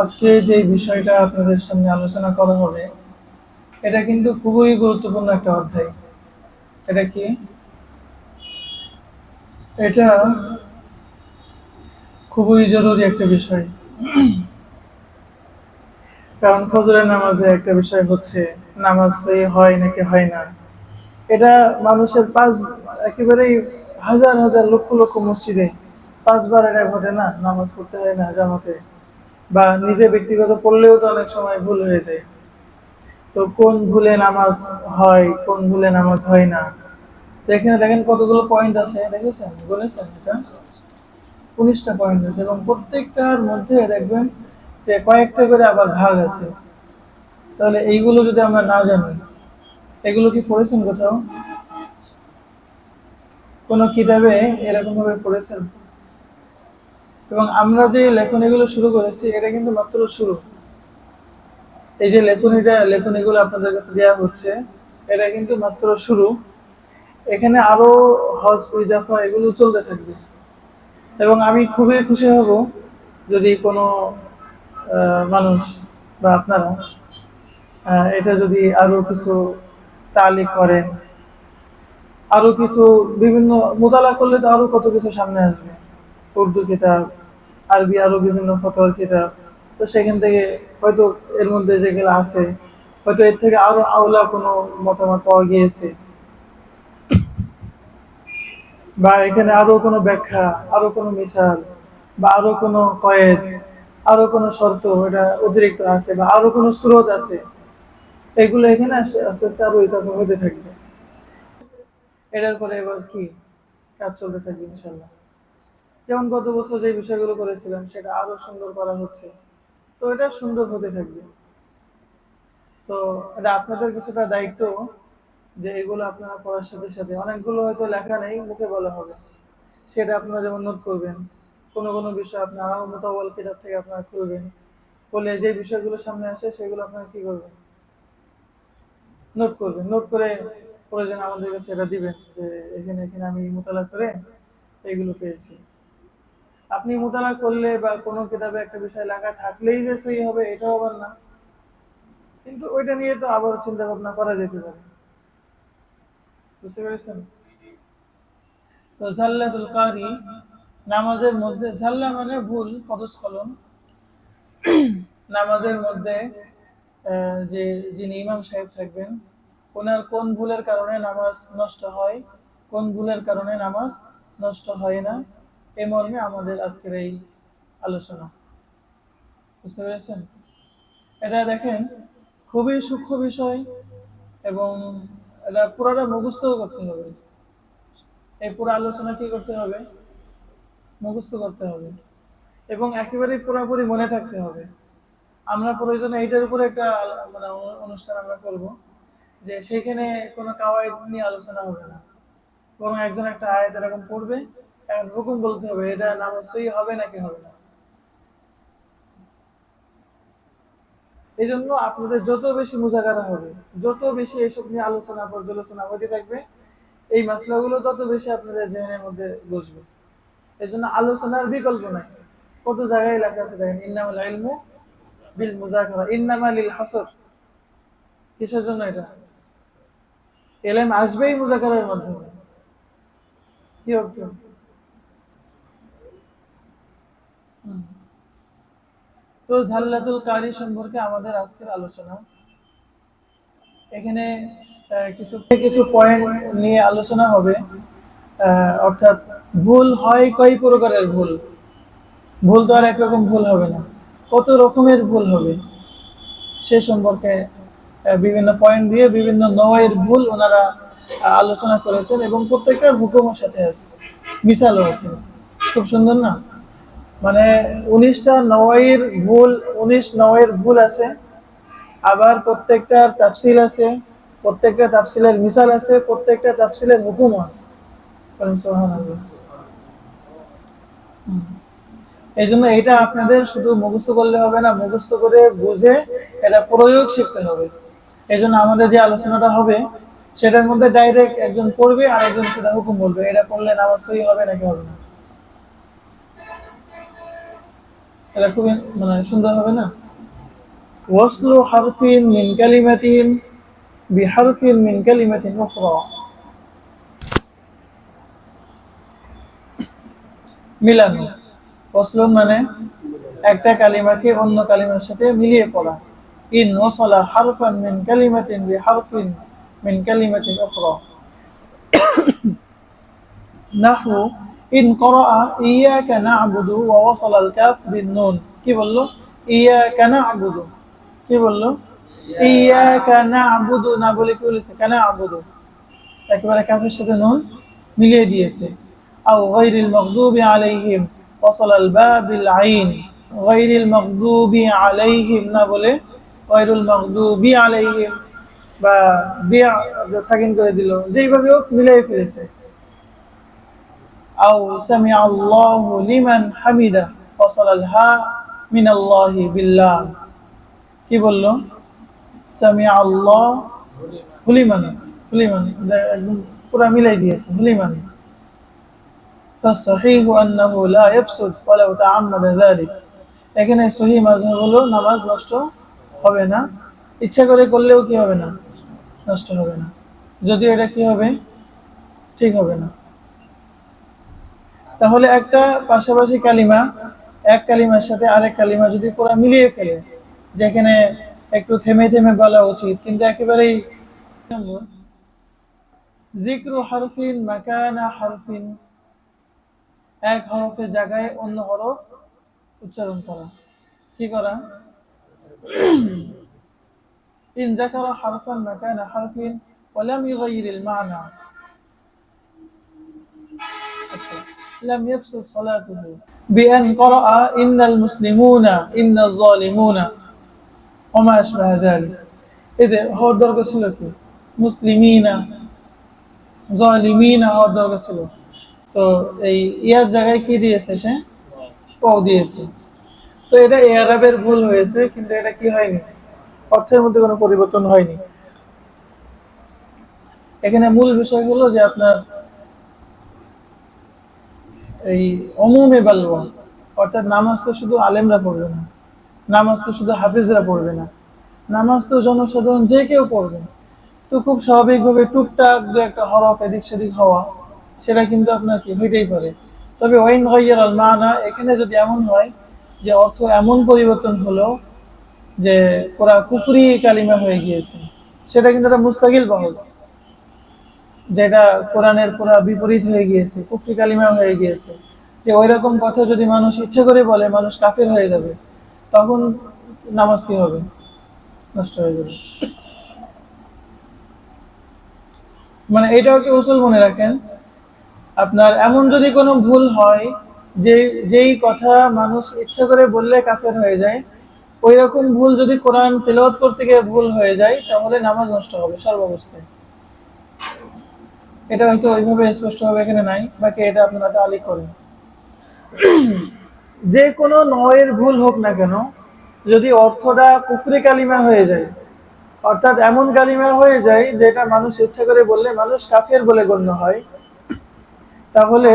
আজকে যে বিষয়টা আপনাদের সামনে আলোচনা করা হবে, এটা কিন্তু খুবই গুরুত্বপূর্ণ একটা অধ্যায়। এটা কি? এটা খুবই জরুরি একটা বিষয়। কারণ ফজরের নামাজে একটা বিষয় হচ্ছে, নামাজ হয় নাকি হয় না? এটা মানুষের পাঁচ, একেবারেই হাজার হাজার লক্ষ লক্ষ মসজিদে পাঁচবার এটা ঘটে না, নামাজ পড়তে হয় না জামাতে। বা নিজে ব্যক্তিগত পড়লেও তো অনেক সময় ভুল হয়ে যায়। তো কোন ভুলে নামাজ হয়, কোন ভুলে নামাজ হয় না? তো এখানে দেখেন কতগুলো পয়েন্ট আছে, দেখেছেন? বলেছেন এটা? উনিশটা পয়েন্ট আছে এবং প্রত্যেকটার মধ্যে দেখবেন যে কয়েকটা করে আবার ভাগ আছে। তাহলে এইগুলো যদি আমরা না জানি, এগুলো কি পড়েছেন কোথাও? কোনো কিতাবে এরকমভাবে পড়েছেন? এবং আমরা যে লেখনীগুলো শুরু করেছি, এটা কিন্তু মাত্র শুরু। এই যে লেখনীটা, লেখনীগুলো আপনাদের কাছে দেওয়া হচ্ছে, এটা কিন্তু মাত্র শুরু। এখানে আরও হজ ইজাফা এগুলো চলতে থাকবে। এবং আমি খুবই খুশি হব যদি কোনো মানুষ বা আপনারা এটা যদি আরও কিছু তালিক করেন। আরও কিছু বিভিন্ন, মোতালা করলে তো আরও কত কিছু সামনে আসবে। উর্দু কিতাব আরবি, আরও বিভিন্ন ফতোয়ার কিতাব। তো সেখান থেকে হয়তো এর মধ্যে যেগুলো আছে, হয়তো এর থেকে আরও আওলা কোনো মতামত পাওয়া গিয়েছে। বা এখানে আরও কোনো ব্যাখ্যা, আরও কোনো মিসাল বা আরও কোনো কয়েদ, আরও কোনো শর্ত এটা অতিরিক্ত আছে, বা আরও কোনো স্রোত আছে, এগুলো এখানে আস্তে আস্তে আরও ইজাফা হতে থাকবে। এটার পরে এবার কি কাজ চলতে থাকবে ইনশাল্লাহ যেমন গত বছর যে বিষয়গুলো করেছিলাম সেটা আরও সুন্দর করা হচ্ছে। তো এটা সুন্দর হতে থাকবে। তো এটা আপনাদের কিছুটা দায়িত্ব যে এগুলো আপনারা পড়ার সাথে সাথে, অনেকগুলো হয়তো লেখা নেই, মুখে বলা হবে। সেটা আপনারা যেমন নোট করবেন, কোনো কোনো বিষয় আপনারা মোতাবল কিতাব থেকে আপনারা খুলবেন। বলে যে বিষয়গুলো সামনে আসে, সেগুলো আপনারা কি করবেন? নোট করবেন। নোট করে প্রয়োজন আমাদের কাছে এটা দিবেন যে এখানে এখানে আমি মোতালা করে এইগুলো পেয়েছি। আপনি মোতালা করলে বা কোনো কিতাবে একটা বিষয় লেখা থাকলেই যে সই হবে, এটাও আবার না। কিন্তু ওইটা নিয়ে তো আবার চিন্তা ভাবনা করা যেতে পারে। বুঝতে পেরেছেন? তো নামাজের মধ্যে জাল্লা মানে ভুল, পদস্খলন। নামাজের মধ্যে যে যিনি ইমাম সাহেব থাকবেন, ওনার কোন ভুলের কারণে নামাজ নষ্ট হয়, কোন ভুলের কারণে নামাজ নষ্ট হয় না এ মর্মে আমাদের আজকের এই আলোচনা। বুঝতে পেরেছেন? এটা দেখেন, খুবই সূক্ষ্ম বিষয় এবং এটা পুরাটা মুখস্থ করতে হবে। এই পুরো আলোচনা কি করতে হবে? মুখস্থ করতে হবে। এবং একেবারেই পুরোপুরি মনে থাকতে হবে। আমরা প্রয়োজনে এইটার উপরে একটা মানে অনুষ্ঠান আমরা করব, যে সেইখানে কোনো কাওয়াইদ নিয়ে আলোচনা হবে না। বরং একজন একটা আয়াত এরকম পড়বে এখন হুকুম বলতে হবে, এটা হবে নাকি হবে না? এই জন্য আপনাদের যত বেশি মুজাকারা হবে, যত বেশি নিয়ে আলোচনা, পর্যালোচনা হতে থাকবে, এই তত বেশি আপনাদের জেনের মধ্যে বসবে। এই জন্য আলোচনার বিকল্প নাই। কত জায়গায় লেখা আছে দেখেন, ইন্নামাল ইলমু বিল মুজাকারা ইন্নামা লিল হাসর। কিসের জন্য এটা? এলেম আসবেই মুজাকারার মাধ্যমে। কি অর্থ হুম। তো ঝাল্লাতুল কারি সম্পর্কে আমাদের আজকের আলোচনা। এখানে কিছু কিছু পয়েন্ট নিয়ে আলোচনা হবে। অর্থাৎ ভুল হয় কয় প্রকারের ভুল? ভুল তো আর একরকম ভুল হবে না। কত রকমের ভুল হবে? সে সম্পর্কে বিভিন্ন পয়েন্ট দিয়ে বিভিন্ন নয়ের ভুল ওনারা আলোচনা করেছেন এবং প্রত্যেকটা হুকুমের সাথে আছে। মিসালও আছে। খুব সুন্দর না? মানে উনিশটা নয়ের ভুল, উনিশ নয়ের ভুল আছে। আবার প্রত্যেকটার তাফসিল আছে, প্রত্যেকটা তাফসিলের মিসাল আছে, প্রত্যেকটা তাফসিলের হুকুমও আছে। এই জন্য এটা আপনাদের শুধু মুখস্থ করলে হবে না, মুখস্থ করে বুঝে এটা প্রয়োগ শিখতে হবে। এই জন্য আমাদের যে আলোচনাটা হবে, সেটার মধ্যে ডাইরেক্ট একজন পড়বে আর একজন সেটা হুকুম বলবে। এটা পড়লে নামাজ সহি হবে নাকি হবে না? এটা খুবই মানে সুন্দর হবে না? ওয়াসলু হারফিন মিন কালিমাতিন, বিহারফিন মিন কালিমাতিন উখরা। মিলানো। ওয়াসলুন মানে একটা কালিমাকে অন্য কালিমার সাথে মিলিয়ে পড়া। In ওয়াসালা হারফান mean কালিমাতিন, বিহারফিন mean কালিমাতিন Ukhra. নাহু in করা ইয়াকা না'বুদু ওয়া ওয়াসালা আল কাফ বিন নুন। কি বলল? ইয়াকা না'বুদু। কি বলল? ইয়াকা না'বুদু না বলে কি বলেছে? কানা আবুদু। একেবারে কাফের সাথে নুন মিলিয়ে দিয়েছে। আও গায়রিল মাগদুবি আলাইহিম ওয়াসালা আল বা বিল আইন। গায়রিল মাগদুবি আলাইহিম না বলে গায়রুল মাগদুবি আলাইহিম বা বিয়া সাকিন করে দিল। যেইভাবে হোক মিলিয়ে ফেলেছে। أو سمع الله لمن حمده فصل الها من الله بالله কি বললো সামিয়া আল্লাহ হুলিমান হুলিমান একদম পুরো মিলাই দিয়েছে হুলিমান فالصحيح أنه لا يفسد ولو تعمد ذلك এখানে সহি মাযহাব হলো নামাজ নষ্ট হবে না ইচ্ছা করে করলেও কি হবে না নষ্ট হবে না যদি এটা কি হবে ঠিক হবে না তাহলে একটা পাশাপাশি কালিমা, এক কালিমার সাথে আরেক কালিমা যদি পুরা মিলিয়ে ফেলে, যেখানে একটু থেমে থেমে বলা উচিত, কিন্তু একেবারেই জিক্রু হারফিন মাকানা হারফিন, এক হরফের জায়গায় অন্য হরফ উচ্চারণ করা। কি করা? ইন জাকারা হারফান মাকানা হারফিন ওয়ালাম ইউগাইরিল মানা। لم يفسد صلاته بأن قرأ إن المسلمون إن الظالمون وما أشبه ذلك إذا هو الدرجة سلوكي مسلمين ظالمين هو الدرجة سلوكي তো এই ইয়ার জায়গায় কি দিয়েছে সে ও দিয়েছে তো এটা এরাবের ভুল হয়েছে কিন্তু এটা কি হয়নি অর্থের মধ্যে কোনো পরিবর্তন হয়নি এখানে মূল বিষয় হলো যে আপনার এই অমুমে বালবা অর্থাৎ নামাজ তো শুধু আলেমরা পড়বে না, নামাজ তো শুধু হাফিজরা পড়বে না, নামাজ তো জনসাধারণ যে কেউ পড়বে। তো খুব স্বাভাবিকভাবে টুকটাক দু একটা হরফ এদিক সেদিক হওয়া, সেটা কিন্তু আপনার কি হইতেই পারে। তবে ওয়াইন গাইয়ার আল মানা, এখানে যদি এমন হয় যে অর্থ এমন পরিবর্তন হলো যে পুরা কুফরি কালিমা হয়ে গিয়েছে, সেটা কিন্তু একটা মুস্তাকিল বহস। যেটা কোরআনের পুরা বিপরীত হয়ে গিয়েছে, কুফরি কালিমা হয়ে গিয়েছে, যে ওই রকম কথা যদি মানুষ ইচ্ছে করে বলে, মানুষ কাফের হয়ে যাবে, তখন নামাজ কি হবে? নষ্ট হয়ে যাবে। মানে এটাও কি উসুল মনে রাখেন? আপনার এমন যদি কোনো ভুল হয়, যে, যেই কথা মানুষ ইচ্ছা করে বললে কাফের হয়ে যায় ওই রকম ভুল যদি কোরআন তেলাওয়াত করতে গিয়ে ভুল হয়ে যায়, তাহলে নামাজ নষ্ট হবে সর্বাবস্থায়। এটা হয়তো ওইভাবে স্পষ্টভাবে এখানে নাই, বাকি এটা আপনারা তালি করেন। যে কোনো নয়ের ভুল হোক না কেন, যদি অর্থটা কুফরি কালিমা হয়ে যায়, অর্থাৎ এমন কালিমা হয়ে যায় যেটা মানুষ ইচ্ছা করে বললে মানুষ কাফের বলে গণ্য হয়, তাহলে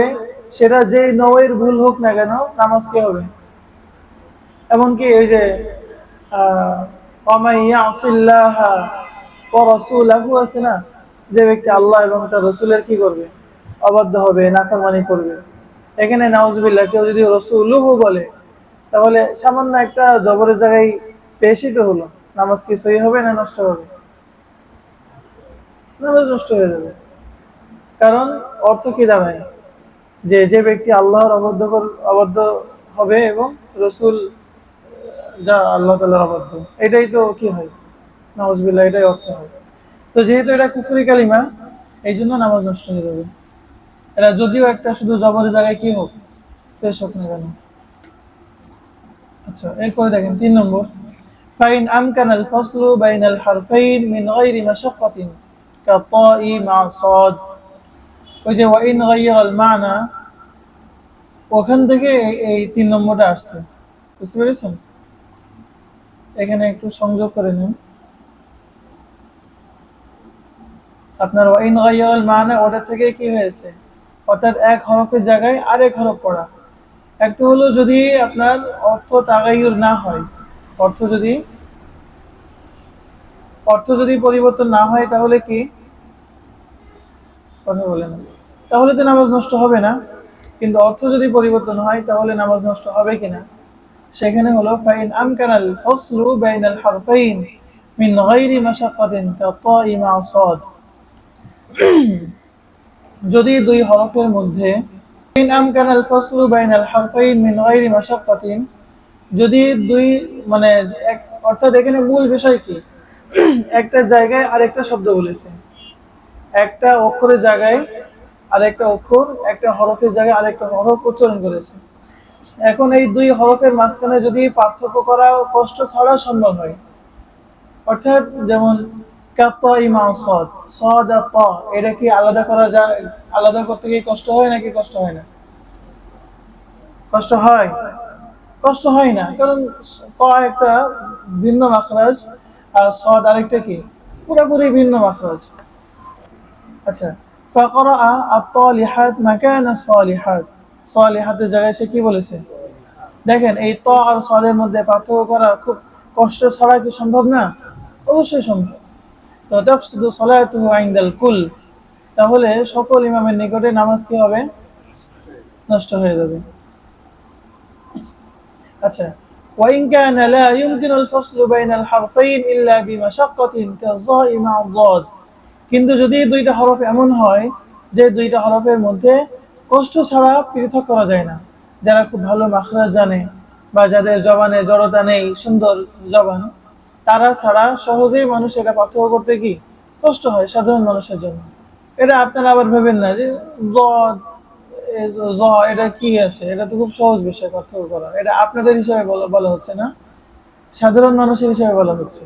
সেটা যে নয়ের ভুল হোক না কেন নামাজ কি হবে? এমনকি এই যে রসুলাহু আছে না যে ব্যক্তি আল্লাহ এবং তার রসুলের কি করবে? অবাধ্য হবে, নাফরমানি করবে। এখানে নাউজবিল্লাহ, কেউ যদি রসুলুহু বলে, তাহলে সামান্য একটা জবরের জায়গায় পেশি তো হলো। নামাজ কি সহি হবে না নষ্ট হবে? নামাজ নষ্ট হয়ে যাবে। কারণ অর্থ কি দাঁড়ায়? যে যে ব্যক্তি আল্লাহর অবদ্ধ অবদ্ধ হবে এবং রসুল যা আল্লাহ তাল্লাহর অবদ্ধ এটাই তো কি হয়? নামাজবিল্লাহ এটাই অর্থ হয়। তো যেহেতু এটা কুফুরি কালিমা এই জন্য নামাজ নষ্ট হয়ে যাবে। এটা যদিও একটা শুধু জবরের জায়গায় কি হোক পেশ হোক না। কেন আচ্ছা এরপরে দেখেন, তিন নম্বর। ফাইন আমকান আল ফসলু বাইন আল হারফাইন মিন গায়রি মাশাক্কাতিন কাতাই মা সাদ ওই যে ওয়াইন গাইয়ার আল মানা, ওখান থেকে এই তিন নম্বরটা আসছে। বুঝতে পেরেছেন? এখানে একটু সংযোগ করে নিন। আপনার ওয়াইন গাইয়ার আল মানা, ওটা থেকে কি হয়েছে? অর্থাৎ এক হরফের জায়গায় আরেক হরফ পড়া। একটা হলো যদি আপনার অর্থ তাগাইয়ুর না হয়, অর্থ যদি অর্থ যদি পরিবর্তন না হয়, তাহলে কি? কথা বলে না। তাহলে তো নামাজ নষ্ট হবে না, কিন্তু অর্থ যদি পরিবর্তন হয়, তাহলে নামাজ নষ্ট হবে কিনা? সেখানে হলো, ফাইন আমকানাল ফসলু বাইনাল হারফাইন মিন গায়রি মাশাক্কাতিন কাতাই মা সাদ। যদি দুই হরফের মধ্যে যদি দুই মানে অর্থাৎ এখানে মূল বিষয় কি? একটা জায়গায় আরেকটা শব্দ বলেছে। একটা অক্ষরের জায়গায় আরেকটা অক্ষর, একটা হরফের জায়গায় আরেকটা হরফ উচ্চারণ করেছে। এখন এই দুই হরফের মাঝখানে যদি পার্থক্য করা কষ্ট ছাড়া সম্ভব হয়, অর্থাৎ যেমন আর না? না ভিন্ন মাখরাজ আর সদ আরেকটা কি? পুরোপুরি ভিন্ন মাখরাজ। আচ্ছা জায়গায় সে কি বলেছে? দেখেন, এই ত আর সদের মধ্যে পার্থক্য করা খুব কষ্ট ছাড়া কি সম্ভব না? অবশ্যই সম্ভব। তাফসিদু সালাতুহু ইনদাল কুল তাহলে সকল ইমামের নিকটে নামাজ কি হবে নষ্ট হয়ে যাবে আচ্ছা وإن كان لا يمكن الفصل بين الحرفين إلا بمشقة كالظاء مع الضاد কিন্তু যদি দুইটা হরফ এমন হয় যে দুইটা হরফের মধ্যে কষ্ট ছাড়া পৃথক করা যায় না যারা খুব ভালো মাখরাজ জানে বা যাদের জবানে জড়তা নেই সুন্দর জবান তারা ছাড়া সহজেই মানুষ এটা পার্থক্য করতে কি কষ্ট হয় সাধারণ মানুষের জন্য এটা আপনারা আবার ভেবেন না যে জ এ জ এটা কি আছে এটা তো খুব সহজ বিষয় পার্থক্য করা এটা আপনাদের হিসাবে বলা বলা হচ্ছে না সাধারণ মানুষের হিসাবে বলা হচ্ছে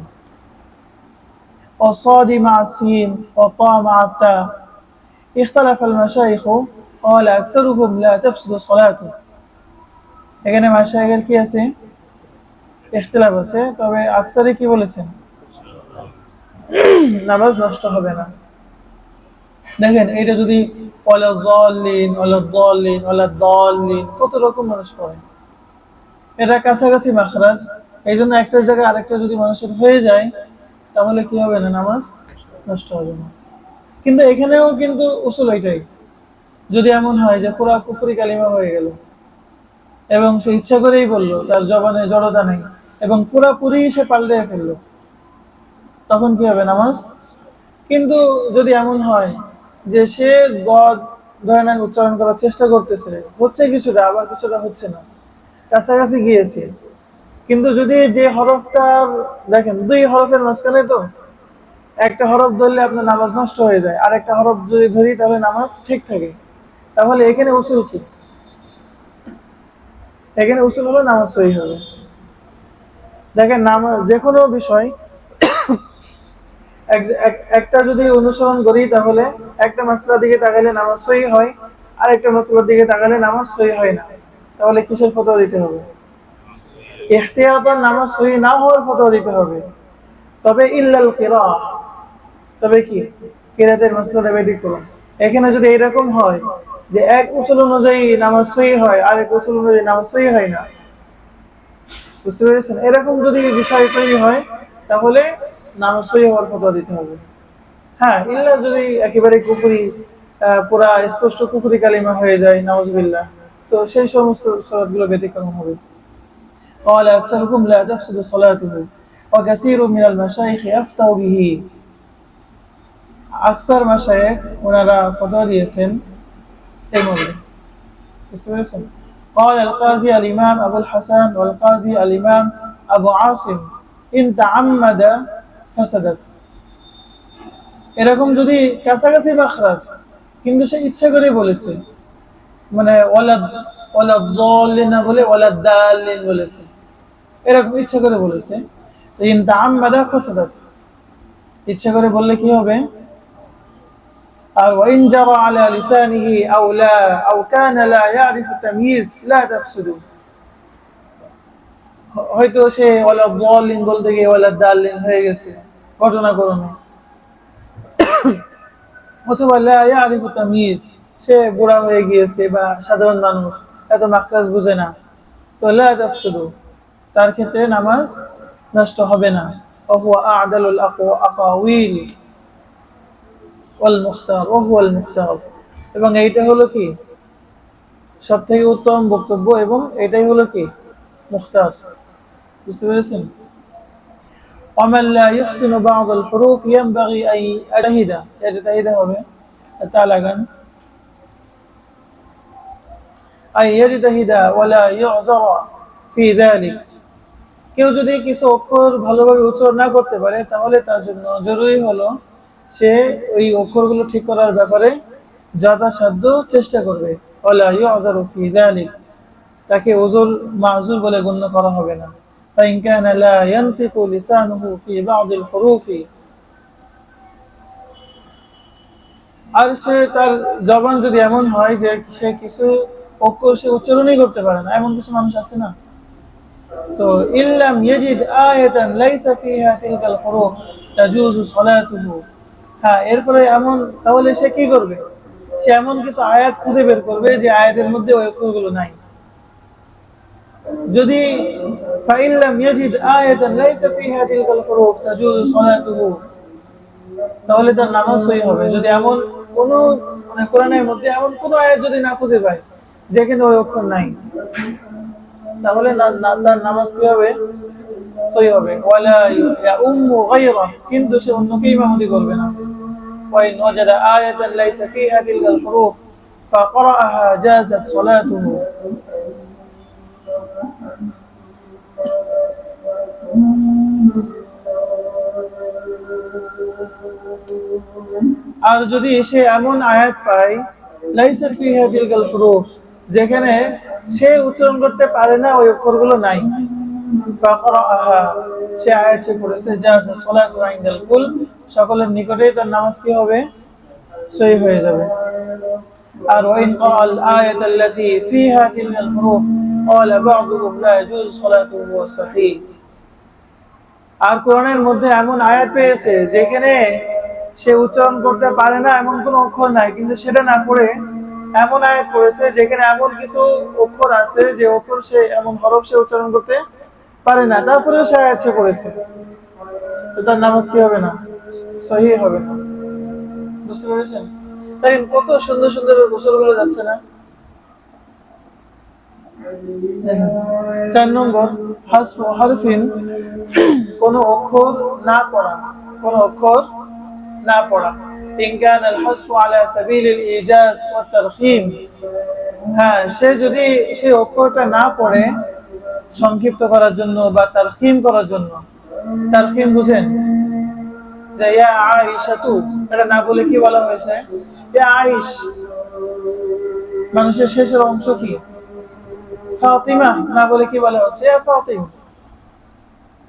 والصاد مع السين والطاء مع التاء اختلف المشايخ قال أكثرهم لا تفسد صلاته এখানে মাশায়েখের কি আছে আছে, তবে কি বলেছেন? নামাজ নষ্ট হবে না। দেখেন এটা যদি কত রকম মানুষ পড়ে। এটা কাছাকাছি মাখরাজ। এই জন্য জায়গায় আরেকটা যদি মানুষের হয়ে যায়, তাহলে কি হবে না? নামাজ নষ্ট হবে না। কিন্তু এখানেও কিন্তু উসুল ওইটাই। যদি এমন হয় যে পুরা কুফরি কালিমা হয়ে গেল, এবং সে ইচ্ছা করেই বলল, তার জবানে জড়তা নেই এবং পুরাপুরি সে পাল্টে ফেলল। তখন কি হবে নামাজ? কিন্তু যদি এমন হয় যে সে গদ ধরে উচ্চারণ করার চেষ্টা করতেছে, হচ্ছে কিছুটা, আবার কিছুটা হচ্ছে না। কাছাকাছি গিয়েছে। কিন্তু যদি যে হরফটার দেখেন, দুই হরফের মাঝখানে তো একটা হরফ ধরলে আপনার নামাজ নষ্ট হয়ে যায়, আর একটা হরফ যদি ধরি তাহলে নামাজ ঠিক থাকে। তাহলে এখানে উসুল কি? এখানে উসুল হলো নামাজ সহি হবে। দেখেন নামাজ যে কোনো বিষয়, এক- এক- একটা যদি অনুসরণ করি তাহলে একটা মশলার দিকে তাকালে নামাজ সহি হয়, আর একটা মশলার দিকে তাকালে নামাজ সহি হয় না। তাহলে কিসের ফতোয়া দিতে হবে? নামাজ না হওয়ার ফতোয়া দিতে হবে। তবে ইল্লাল কিরা তবে কি? কিরাতের মশলাটা এখানে যদি এরকম হয় যে এক উসুল অনুযায়ী নামাজ সহি হয়, আর এক উসুল অনুযায়ী নামাজ সহি হয় না বুঝতে পেরেছেন এরকম যদি বিষয় তৈরি হয় তাহলে নামাজ সহি হওয়ার ফতোয়া দিতে হবে হ্যাঁ ইল্লা যদি একেবারে কুফুরি আহ, পুরা স্পষ্ট কুফুরি কালিমা হয়ে যায় নাউজবিল্লাহ তো সেই সমস্ত সলাৎগুলো ব্যতিক্রম হবে قال أكثركم لا تفسد صلاته وكثير من المشايخ أفتوا به আকসার মাশায়েখ ওনারা ফতোয়া দিয়েছেন এর মধ্যে বুঝতে পেরেছেন قال القاضي الإمام أبو الحسن والقاضي الإمام أبو عاصم إن تعمد فسدت এরকম যদি কাছাকাছি মাখরাজ কিন্তু সে ইচ্ছা করে বলেছে মানে ওয়ালা ওয়ালা দলিন না বলে ওয়ালা দালিন বলেছে এরকম ইচ্ছা করে বলেছে তো ইন তাআম্মাদা ফাসাদাত ইচ্ছা করে বললে কি হবে আর ওয়াইন জারা আলা লিসানিহি আও লা আও কানা লা ইয়ারিফু তাময়িজ লা তাফসুদু হয়তো সে ওয়ালা দলিন বলতে গিয়ে ওয়ালা দালিন হয়ে গেছে ঘটনাক্রমে অথবা লা ইয়ারিফু তাময়িজ সে বুড়া হয়ে গিয়েছে বা সাধারণ মানুষ এত মাখরাজ বুঝে না তো লা তাফসুদু তার ক্ষেত্রে নামাজ নষ্ট হবে না وهو أعدل الأقاويل والمختار وهو المختار এবং এইটা হলো কি সব থেকে উত্তম বক্তব্য এবং এটাই হলো কি মুখতার বুঝতে পেরেছেন ومن لا يحسن بعض الحروف ينبغي أن يجتهد يجتهد হবে تعالى أن يجتهد ولا يعذر في ذلك কেউ যদি কিছু অক্ষর ভালোভাবে উচ্চারণ না করতে পারে তাহলে তার জন্য জরুরি হলো সে ওই অক্ষরগুলো ঠিক করার ব্যাপারে যথাসাধ্য চেষ্টা করবে। তাকে ওজোর মাজুর বলে গণ্য করা হবে না। আর সে তার জবান যদি এমন হয় যে সে কিছু অক্ষর সে উচ্চারণই করতে পারে না, এমন কিছু মানুষ আছে না? তো ইল্লাম ইয়াজিদ আয়াতান লাইসা ফিহা তিলকাল হুরুফ তাজুজু সালাতুহু। হ্যাঁ এরপরে এমন, তাহলে সে কি করবে? সে এমন কিছু আয়াত খুঁজে বের করবে যে আয়াতের মধ্যে ওই নাই। যদি তাহলে তার নামাজ সহি হবে। যদি এমন কোন মানে কোরআনের মধ্যে এমন কোন আয়াত যদি না খুঁজে পায় যেখানে ওই অক্ষর নাই। তাহলে তার নামাজ কি হবে? সই হবে। কিন্তু সে অন্যকে ইমামতি করবে না। আর যদি সে এমন আয়াত পায়, লাইসা ফিহা তিলকাল প্রুফ যেখানে সে উচ্চারণ করতে পারে না, ওই অক্ষরগুলো নাই। সে পড়েছে জাযা সালাতু ইনদাল কুল সকলের তার নামাজ কি হবে? সহি হয়ে যাবে। আর ওয়াইন আয়াত আল্লাতী ফিহা তিলকাল হুরুফ লা ইয়াজুজ আর কোরআনের মধ্যে এমন আয়াত পেয়েছে, যেখানে সে উচ্চারণ করতে পারে না, এমন কোনো অক্ষর নাই, কিন্তু সেটা না পড়ে এমন আয়াত পড়েছে যেখানে এমন কিছু অক্ষর আছে যে অক্ষর সে এমন হরফ সে উচ্চারণ করতে পারে না। তারপরেও সে আয়াত সে পড়েছে। তো তার নামাজ কি হবে না? সহি হবে না। বুঝতে পেরেছেন? দেখেন, কত সুন্দর সুন্দর গোসলগুলো যাচ্ছে না? চার নম্বর হারফিন কোন অক্ষর না পড়া, কোন অক্ষর না পড়া। ইন কান হাসফু আলা সাবিল আল ইজাজ ওয়া তারখিম হ্যাঁ সে যদি সেই অক্ষরটা না পড়ে সংক্ষিপ্ত করার জন্য বা তারখিম করার জন্য, তারখিম বুঝেন? যে ইয়া আয়েশাতু, এটা না বলে কি বলা হয়েছে? ইয়া আয়েশ, মানুষের শেষের অংশ কি? ফাতিমা, না বলে কি বলা হচ্ছে? ইয়া ফাতিমা।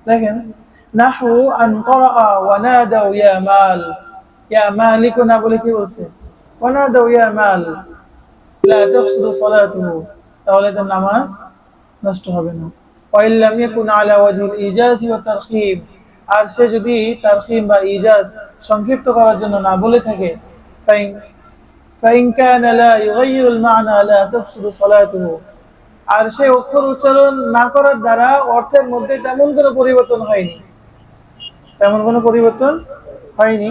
দেখেন, নাহু আন ক্বারা ওয়া নাদাউ ইয়া মাল। ইয়া মালিক না বলে কি বলছে? নাদাউ ইয়া মাল, লা তাফসুদু সালাতুহু। তাহলে তার নামাজ নষ্ট হবে না। ওয়া ইল্লাম ইয়াকুন আলা ওয়াজহিল ইজাজ ওয়া তারখিব। আর সে যদি তারখিম বা ইজাজ সংক্ষিপ্ত করার জন্য না বলে থাকে, ফাইন ফাইন কানা লা ইউগাইয়িরুল মা'না লা তাফসুদু সালাতুহু। আর সেই অক্ষর উচ্চারণ না করার দ্বারা অর্থের মধ্যে তেমন কোনো পরিবর্তন হয়নি। তেমন কোনো পরিবর্তন হয়নি।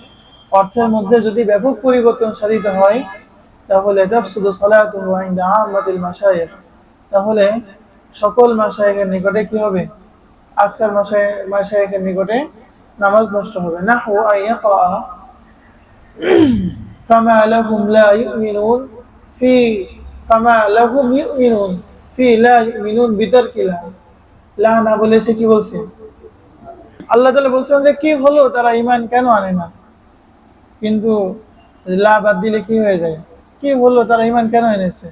অর্থের মধ্যে যদি ব্যাপক পরিবর্তন সাধিত হয়, তাহলে তাহলে সকল মাশায়েখের নিকটে কি হবে? আকসার মাশায়েখ মাশায়েখের নিকটে নামাজ নষ্ট হবে। নাহু আন ইয়াকরা। ফামা লাহুম লা ইউমিনুন ফি, ফামা লাহুম ইউমিনুন ফি লা ইউমিনুন বিতারকিলা লা না বলে সে কি বলছে? আল্লাহ তাআলা বলছেন যে, কি হলো? তারা ঈমান কেন আনে না? কিন্তু লা বাদ দিলে কি হয়ে যায়? কি হলো? তারা ইমান কেন এনেছে?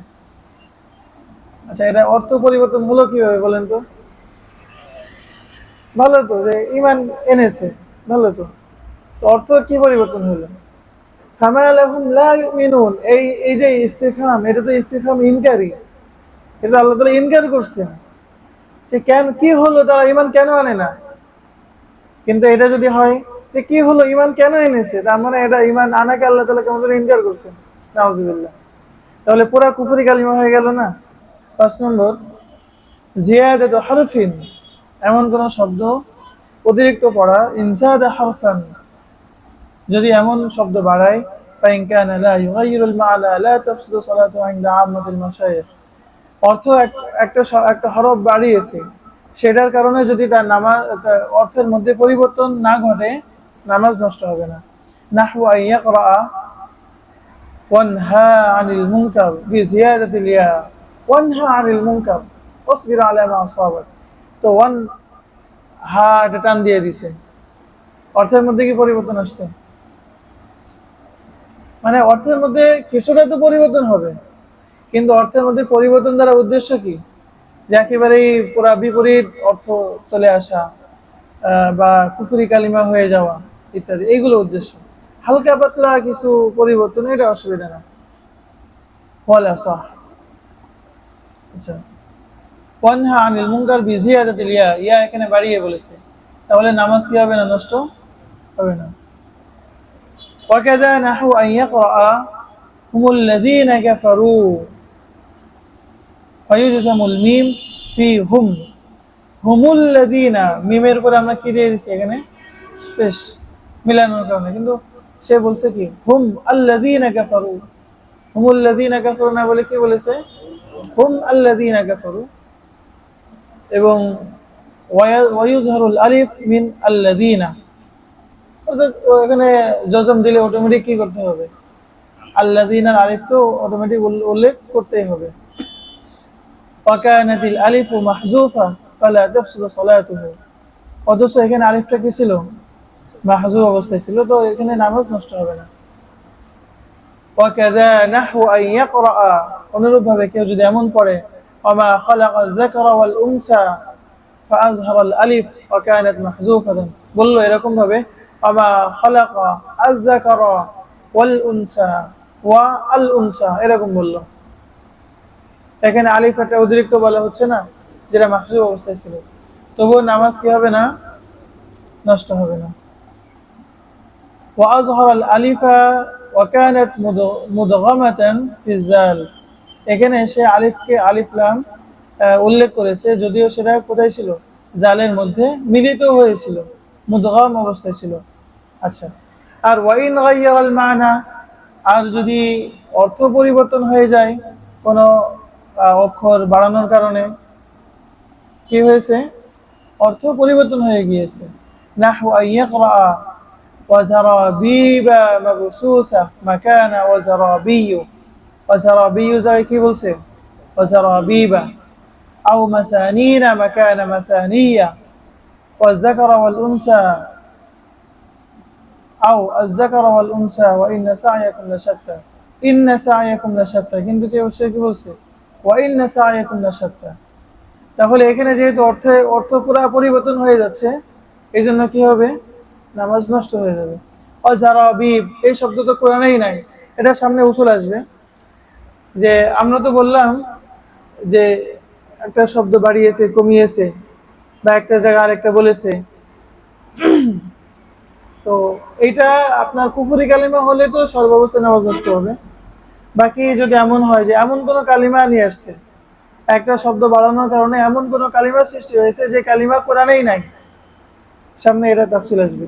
আচ্ছা এটা অর্থ পরিবর্তন হলো কীভাবে বলেন তো? ভালো তো যে ইমান এনেছে, ভালো তো। অর্থ কি পরিবর্তন হলো? এই এই যে ইস্তিফহাম এটা তো ইস্তিফহাম ইনকারি। এটা আল্লাহ তাআলা ইনকার করছেন। যে কেন, কি হলো? তারা ইমান কেন আনে না? কিন্তু এটা যদি হয় যে কি হলো ইমান কেন এনেছে তার মানে এটা ইমান আনাকে আল্লাহ তাআলা কেমন করে ইনকার করছেন নাউজুবিল্লাহ তাহলে পুরা কুফরি কালিমা হয়ে গেল না পাঁচ নম্বর জিয়াদাতু হারফিন এমন কোন শব্দ অতিরিক্ত পড়া ইনসাদ হারফান যদি এমন শব্দ বাড়ায় فإن كان لا يغير المعنى لا تفسد صلاته عند عامة المشايخ অর্থ এক- একটা স- একটা হরফ বাড়িয়েছে সেটার কারণে যদি তার নামাজ তার অর্থের মধ্যে পরিবর্তন না ঘটে নামাজ নষ্ট হবে না। অর্থের মধ্যে কি মানে অর্থের মধ্যে কিছুটা তো পরিবর্তন হবে। কিন্তু অর্থের মধ্যে পরিবর্তন দ্বারা উদ্দেশ্য কি? যে একেবারেই পুরা বিপরীত অর্থ চলে আসা বা কুফুরি কালিমা হয়ে যাওয়া। ইত্যাদি, এইগুলো উদ্দেশ্য। হালকা পাতলা কিছু পরিবর্তন, এটা অসুবিধা না। আচ্ছা। আনিল ইয়া ইয়া এখানে বাড়িয়ে বলেছে। তাহলে নামাজ কি হবে না নষ্ট? হবে না। মিম হুম হুমুল মিমের আমরা কি দিয়ে দিচ্ছি এখানে? বেশ। মিলানোর কারণে। কিন্তু সে বলছে কি, হুম আল্লাদিন কাফারু। হুম আল্লাদিন কাফারু না বলে কি বলেছে? হুম আল্লাদিন কাফারু। এবং ওয়াইজহারুল আলিফ মিন আল্লাদিনা অর্থাৎ এখানে জজম দিলে অটোমেটিক কি করতে হবে? আল্লাদিনার আলিফ তো অটোমেটিক উল্লেখ করতেই হবে। পাকায়নাতিল আলিফ ও মাহজুফা ফালা তাফসিলু সালাতুহু। অথচ এখানে আলিফটা কি ছিল? মাহজুব অবস্থায় ছিল তো এখানে নামাজ নষ্ট হবে না وكذا نحو أن يقرأ অনুরূপভাবে কেউ যদি এমন পড়ে وما خلق الذكر والأنثى فأظهر الألف وكانت محذوفة বললো এরকম ভাবে وما خلق الذكر والأنثى والأنثى এরকম বললো এখানে আলিফ একটা অতিরিক্ত বলা হচ্ছে না যেটা মাহজুব অবস্থায় ছিল তবুও নামাজ কি হবে না নষ্ট হবে না ওয়াজহর আল আলিফা ওয়াকানাত মুদগমাতান ফিজাল এখানে সে আলিফকে আলিফলাম উল্লেখ করেছে, যদিও সেটা কোথায় ছিল? জালের মধ্যে মিলিত হয়েছিল, মুদগম অবস্থায় ছিল। আচ্ছা। আর ওয়াইন গাইয়াল মানা, আর যদি অর্থ পরিবর্তন হয়ে যায়, কোনো অক্ষর বাড়ানোর কারণে, কি হয়েছে? অর্থ পরিবর্তন হয়ে গিয়েছে। নাহ আইয়া وزرابيب مبسوسة مكان وزرابي وزرابي زي কি বলছে وزرابيب أو مسانين مكان مثانية والذكر والأنثى أو الذكر والأنثى وإن سعيكم لشتى إن سعيكم لشتى কিন্তু কে বলছে কি বলছে وإن سعيكم لشتى তাহলে এখানে যেহেতু অর্থে অর্থ পুরা পরিবর্তন হয়ে যাচ্ছে এই জন্য কি হবে নামাজ নষ্ট হয়ে যাবে। অজারাবিব এই শব্দ তো কোরআনেই নাই। এটা সামনে উসুল আসবে। যে আমরা তো বললাম যে একটা শব্দ বাড়িয়েছে, কমিয়েছে, বা একটা জায়গা আরেকটা বলেছে। তো এইটা আপনার কুফুরি কালিমা হলে তো সর্বাবস্থায় নামাজ নষ্ট হবে। বাকি যদি এমন হয় যে এমন কোনো কালিমা নিয়ে আসছে, একটা শব্দ বাড়ানোর কারণে এমন কোনো কালিমার সৃষ্টি হয়েছে যে কালিমা কোরআনেই নাই। সামনে এটা তাফসিল আসবে।